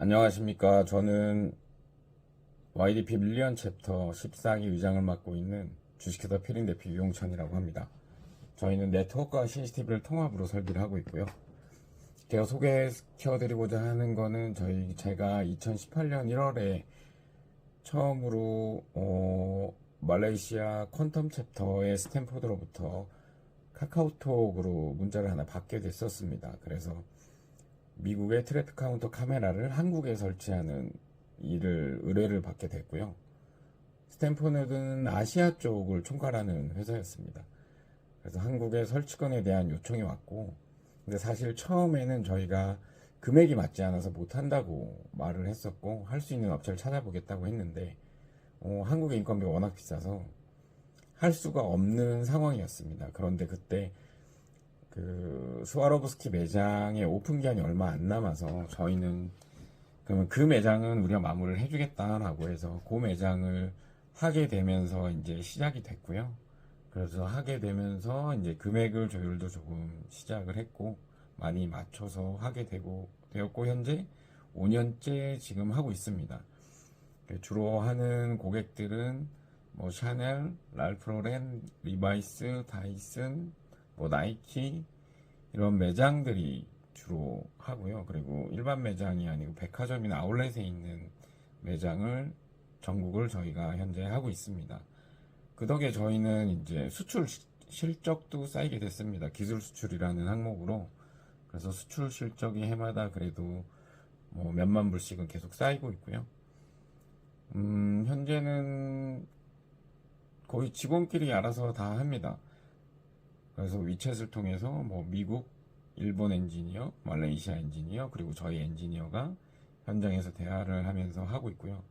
안녕하십니까. 저는 YDP 밀리언 챕터 14기 의장을 맡고 있는 주식회사 피린 대표 유용찬이라고 합니다. 저희는 네트워크와 CCTV를 통합으로 설비를 하고 있고요. 제가 소개시켜드리고자 하는 거는 저희 제가 2018년 1월에 처음으로 어, 말레이시아 퀀텀 챕터의 스탠포드로부터 카카오톡으로 문자를 하나 받게 됐었습니다. 그래서 미국의 트래픽 카운터 카메라를 한국에 설치하는 일을 의뢰를 받게 됐고요. 스탠포드는 아시아 쪽을 총괄하는 회사였습니다. 그래서 한국의 설치건에 대한 요청이 왔고, 근데 사실 처음에는 저희가 금액이 맞지 않아서 못한다고 말을 했었고, 할 수 있는 업체를 찾아보겠다고 했는데, 어, 한국의 인건비가 워낙 비싸서 할 수가 없는 상황이었습니다. 그런데 그때 그 스와로브스키 매장의 오픈 기한이 얼마 안 남아서 저희는 그러면 그 매장은 우리가 마무리를 해주겠다라고 해서 그 매장을 하게 되면서 이제 시작이 됐고요. 그래서 하게 되면서 이제 금액을 조율도 조금 시작을 했고 많이 맞춰서 하게 되고 되었고 현재 5년째 지금 하고 있습니다. 주로 하는 고객들은 뭐 샤넬, 랄프로렌, 리바이스, 다이슨, 뭐 나이키 이런 매장들이 주로 하고요. 그리고 일반 매장이 아니고 백화점이나 아울렛에 있는 매장을 전국을 저희가 현재 하고 있습니다. 그 덕에 저희는 이제 수출 시- 실적도 쌓이게 됐습니다. 기술 수출이라는 항목으로. 그래서 수출 실적이 해마다 그래도 뭐 몇만 불씩은 계속 쌓이고 있고요. 음, 현재는 거의 직원끼리 알아서 다 합니다. 그래서 위챗을 통해서 뭐 미국, 일본 엔지니어, 말레이시아 엔지니어, 그리고 저희 엔지니어가 현장에서 대화를 하면서 하고 있고요.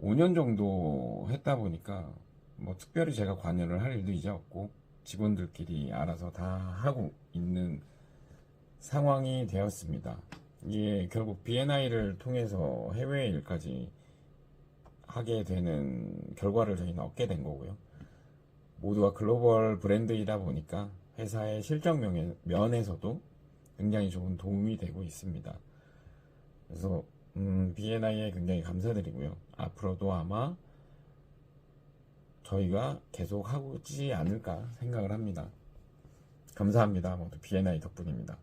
5년 정도 했다 보니까 뭐 특별히 제가 관여를 할 일도 이제 없고 직원들끼리 알아서 다 하고 있는 상황이 되었습니다. 이게 결국 B&I를 통해서 해외 일까지 하게 되는 결과를 저희는 얻게 된 거고요. 모두가 글로벌 브랜드이다 보니까 회사의 실적 면에- 면에서도 굉장히 좋은 도움이 되고 있습니다. 그래서 음, B&I에 굉장히 감사드리고요. 앞으로도 아마 저희가 계속 하지 않을까 생각을 합니다. 감사합니다. 모두 B&I 덕분입니다.